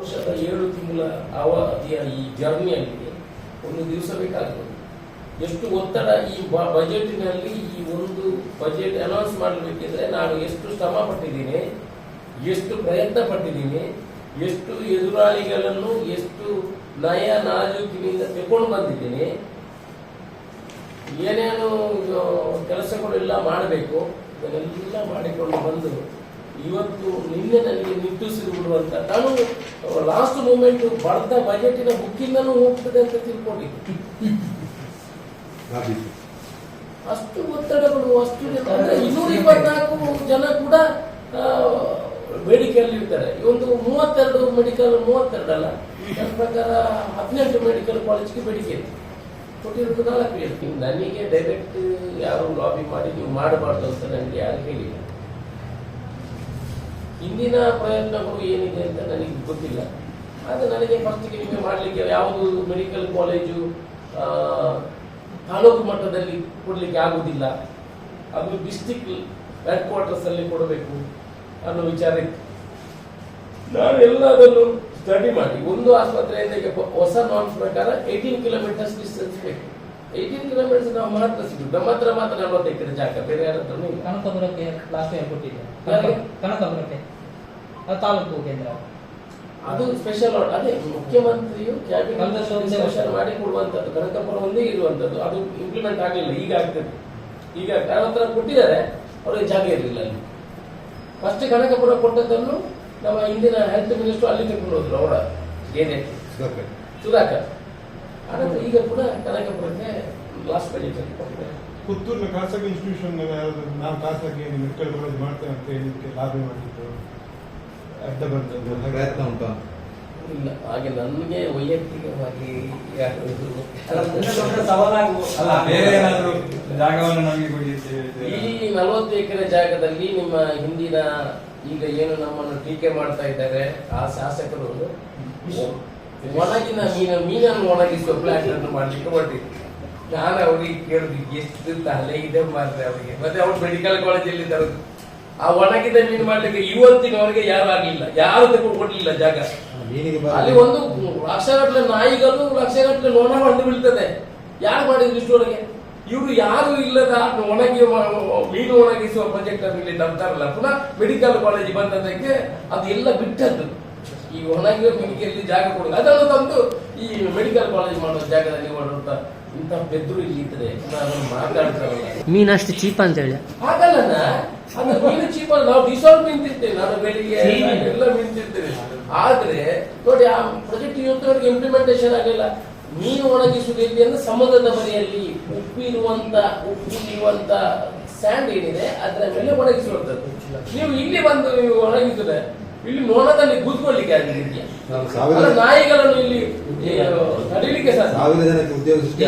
ವರ್ಷದ ಏಳು ತಿಂಗಳ ಅವಧಿಯ ಈ ಜರ್ನಿಯಲ್ಲಿ ಒಂದು ದಿವಸ ಬೇಕಾಗ್ತದೆ ಎಷ್ಟು ಒತ್ತಡ ಈ ಬಜೆಟ್ನಲ್ಲಿ ಈ ಒಂದು ಬಜೆಟ್ ಅನೌನ್ಸ್ ಮಾಡಬೇಕಿದ್ರೆ ನಾನು ಎಷ್ಟು ಶ್ರಮ ಪಟ್ಟಿದ್ದೀನಿ ಎಷ್ಟು ಪ್ರಯತ್ನ ಪಟ್ಟಿದ್ದೀನಿ ಎಷ್ಟು ಎದುರಾಳಿಗಳನ್ನು ಎಷ್ಟು ನಯ ನಾಜೂಕಿನಿಂದ ತಗೊಂಡು ಬಂದಿದ್ದೀನಿ, ಏನೇನು ಕೆಲಸಗಳೆಲ್ಲ ಮಾಡಬೇಕು, ಇದನ್ನೆಲ್ಲ ಮಾಡಿಕೊಂಡು ಬಂದು ಇವತ್ತು ನಿನ್ನೆ ನನಗೆ ನಿಟ್ಟುಸಿರು ಬಿಡುವಂತ ನಾನು ಲಾಸ್ಟ್ ಮೂಮೆಂಟ್ ಬಡ್ದ ಬಜೆಟಿನ ಬುಕ್ಕಿಂದನೂ ಹೋಗ್ತದೆ ಅಂತ ತಿಳ್ಕೊಂಡಿದ್ದೆ. ಅಷ್ಟು ಒತ್ತಡಗಳು ಅಷ್ಟು ಅಂದ್ರೆ ಇನ್ನೂರ ಇಪ್ಪತ್ನಾಲ್ಕು ಜನ ಕೂಡ ಬೇಡಿಕೆಯಲ್ಲಿ ಇರ್ತಾರೆ. ಒಂದು ಮೂವತ್ತೆರಡು ಮೆಡಿಕಲ್ ಮೂವತ್ತೆರಡು ಅಲ್ಲ ನನ್ನ ಪ್ರಕಾರ ಹದಿನೆಂಟು ಮೆಡಿಕಲ್ ಕಾಲೇಜ್ಗೆ ಬೇಡಿಕೆ ಇದೆ. ಕೊಟ್ಟಿರೋದು ನಾಲ್ಕು. ಹೇಳ್ತೀನಿ ನನಗೆ ಡೈರೆಕ್ಟ್ ಯಾರು ಲಾಬಿ ಮಾಡಿ ನೀವು ಮಾಡಬಾರ್ದು ಅಂತ ನನಗೆ ಯಾರು ಹೇಳಿಲ್ಲ. ಹಿಂದಿನ ಪ್ರಯತ್ನಗಳು ಏನಿದೆ ಅಂತ ನನಗೆ ಗೊತ್ತಿಲ್ಲ. ಆದರೆ ನನಗೆ ಫಸ್ಟಿಗೆ ನಿಮಗೆ ಮಾಡಲಿಕ್ಕೆ ಯಾವುದು ಮೆಡಿಕಲ್ ಕಾಲೇಜು ತಾಲೂಕು ಮಟ್ಟದಲ್ಲಿ ಕೊಡಲಿಕ್ಕೆ ಆಗುವುದಿಲ್ಲ ಅದು ಡಿಸ್ಟಿಕ್ ಹೆಡ್ ಕ್ವಾರ್ಟರ್ಸ್ ಅಲ್ಲಿ ಕೊಡಬೇಕು ಅನ್ನೋ ವಿಚಾರ ಇತ್ತು. ನಾನು ಎಲ್ಲದನ್ನು ಸ್ಟಡಿ ಮಾಡಿ. ಒಂದು ಆಸ್ಪತ್ರೆಯಿಂದ ಹೊಸ ನಾರ್ಮ್ಸ್ ಪ್ರಕಾರ ಏಯ್ಟೀನ್ ಕಿಲೋಮೀಟರ್ಸ್ ಡಿಸ್ಟೆನ್ಸ್ ಬೇಕು. ಏಯ್ಟೀನ್ ಕಿಲೋಮೀಟರ್ಸ್ ನಾವು ಮಾತ್ರ ಸಿಗುದು ನಮ್ಮ ಹತ್ರ ಮಾತ್ರ ನಲವತ್ತು ಎಕರೆ ಜಾಗ ಬೇರೆ ಯಾರ ಹತ್ರ ಇಲ್ಲ ಕನಕಪುರಕ್ಕೆ ಲಾಸ್ಟ್ ಟೈಮ್ ಕೊಟ್ಟಿದ್ದೆ? ಕನಕಪುರಕ್ಕೆ ಆ ತಾಲೂಕು ಕೇಂದ್ರ ಅದು ಸ್ಪೆಷಲ್ ಅದೇ ಮುಖ್ಯಮಂತ್ರಿಯು ಕ್ಯಾಬಿನೆಟ್ ಮಾಡಿ ಕೊಡುವಂತದ್ದು ಕನಕಪುರ ಒಂದೇ ಇರುವಂತದ್ದು ಅದು ಇಂಪ್ಲಿಮೆಂಟ್ ಆಗಲಿಲ್ಲ. ಈಗ ಆಗ್ತದೆ. ಈಗ ಹತ್ರ ಕೊಟ್ಟಿದ್ದಾರೆ. ಅವ್ರಿಗೆ ಜಾಗ ಇರಲಿಲ್ಲ ಅಲ್ಲಿ. ಫಸ್ಟ್ ಕನಕಪುರ ಕೊಟ್ಟದ್ದನ್ನು ನಮ್ಮ ಹಿಂದಿನ ಹೆಲ್ತ್ ಮಿನಿಸ್ಟರ್ ಅಲ್ಲಿ ತಿಳ್ಕೊಂಡು ಹೋದ್ರು ಅವರ ಏನೇ ಸುಧಾಕರ್. ಈಗ ಕೂಡ ಕನಕಪುರಕ್ಕೆ ಲಾಸ್ಟ್ ಕೊಟ್ಟಿದ್ದಾರೆ. ಪುತ್ತೂರಿನ ಖಾಸಗಿ ಇನ್ಸ್ಟಿಟ್ಯೂಷನ್ ನಾವು ಖಾಸಗಿ ಮೆಡಿಕಲ್ ಕಾಲೇಜ್ ಮಾಡ್ತೇವೆ ಅಂತ ಹೇಳಿದ್ರೆ ಲಾಭ ಮಾಡಿದ್ದು ಅಡ್ಡ ಬಂದದ್ದು. ಪ್ರಯತ್ನ ಉಂಟಾ? ಇಲ್ಲ ಹಾಗೆ ನನಗೆ ವೈಯಕ್ತಿಕವಾಗಿ ಯಾರು ಅಲ್ಲ ಬೇರೆ ಏನಾದ್ರು ಜಾಗವನ್ನು ನಮಗೆ ಕೊಡಿ ಅಂತ ಹೇಳಿದ್ರೆ ಈ ನಲವತ್ತು ಎಕರೆ ಜಾಗದಲ್ಲಿ ನಿಮ್ಮ ಹಿಂದಿನ ಈಗ ಏನು ನಮ್ಮನ್ನು ಟೀಕೆ ಮಾಡ್ತಾ ಇದ್ದಾರೆ ಆ ಶಾಸಕರು ಒಣಗಿನ ಮೀನ ಮೀನನ್ನು ಒಣಗಿಸುವ ಪ್ಲಾನ್ ಅನ್ನು ಮಾಡ್ಲಿಕ್ಕೆ ಹೊರಟಿದ್ರು ನಾನು ಅವ್ರಿಗೆ ಕೇಳಿದ್ವಿ ಎಷ್ಟು ತಲೆ ಇದೆ ಮಾರ್ರೆ ಅವರಿಗೆ. ಮತ್ತೆ ಅವ್ರು ಮೆಡಿಕಲ್ ಕಾಲೇಜಲ್ಲಿ ಇದ್ದಾರೆ. ಆ ಒಣಗಿದ ಮೀನು ಮಾಡ್ಲಿಕ್ಕೆ ಇವತ್ತಿನವರೆಗೆ ಯಾರು ಆಗ್ಲಿಲ್ಲ. ಯಾರು ತಗೊಂಡು ಕೊಡ್ಲಿಲ್ಲ ಜಾಗ. ಅಲ್ಲಿ ಒಂದು ಲಕ್ಷಗಟ್ಟಲೆ ನಾಯಿಗಳು ಲಕ್ಷಗಟ್ಟಲೆ ಲೋಣ ಹೊಡೆದು ಬೀಳ್ತದೆ. ಯಾರು ಮಾಡಿದ್ರು ಇಷ್ಟೊಳಗೆ ಇವರು ಯಾರು ಇಲ್ಲದ ಒಣಗಿ ಮೀನು ಒಣಗಿಸುವ ಪ್ರಾಜೆಕ್ಟ್ ಅನ್ನು ಇಲ್ಲಿ ತರ್ತಾರಲ್ಲ ಪುನಃ ಮೆಡಿಕಲ್ ಕಾಲೇಜ್ ಬಂದದಕ್ಕೆ ಅದು ಎಲ್ಲ ಬಿಟ್ಟದ್ದು. ಈ ಒಣಗಿರುವ ಮೀನಿಗೆಲ್ಲಿ ಜಾಗ ಕೊಡುದು. ಅದನ್ನು ತಂದು ಈ ಮೆಡಿಕಲ್ ಕಾಲೇಜ್ ಮಾಡುವ ಜಾಗದಲ್ಲಿ ಮಾಡುವಂತ ಇಂತ ಬೆದ್ರು ಇಲ್ಲಿ ಇದ್ರೆ ನಾನು ಮಾತಾಡ್ತಾರಲ್ಲ. ಮೀನು ಅಷ್ಟು ಚೀಪ್ ಅಂತ ಹೇಳಿ. ಹಾಗಲ್ಲ ಅದು ಮೀನು ಚೀಪ್ ಅಲ್ಲ. ನಾವು ಡಿಸಾಲ್ವ್ ನಿಂತಿರ್ತೇವೆ ನಾನು ಬೆಳಿಗ್ಗೆ ಎಲ್ಲ ನಿಂತಿರ್ತೇವೆ ಆದ್ರೆ ನೋಡಿ ಆ ಪ್ರಾಜೆಕ್ಟ್ ಇವತ್ತವರೆಗೆ ಇಂಪ್ಲಿಮೆಂಟೇಶನ್ ಆಗಲಿಲ್ಲ. ಮೀನು ಒಣಗಿಸುವುದು ಎಲ್ಲಿ ಅಂದ್ರೆ ಸಮುದ್ರದ ಮನೆಯಲ್ಲಿ ಉಪ್ಪಿರುವಂತ ಉಪ್ಪಿರುವಂತ ಸ್ಯಾಂಡ್ ಏನಿದೆ ಅದರ ಮೇಲೆ ಒಣಗಿಸುವಂತದ್ದು. ನೀವು ಇಲ್ಲಿ ಬಂದು ನೀವು ಒಣಗಿಸಿದ್ರೆ ಇಲ್ಲಿ ನೋಣದಲ್ಲಿ ಕೂತ್ಕೊಳ್ಳಿಕ್ಕೆ ಆಗಿದೆಯಾ ನಾಯಿಗಳನ್ನು ಇಲ್ಲಿ ಈ, ತಡೀಲಿಕ್ಕೆ ಸಾಧ್ಯ. ಸಾವಿರ ಜನಕ್ಕೆ ಉದ್ಯೋಗ ಸೃಷ್ಟಿ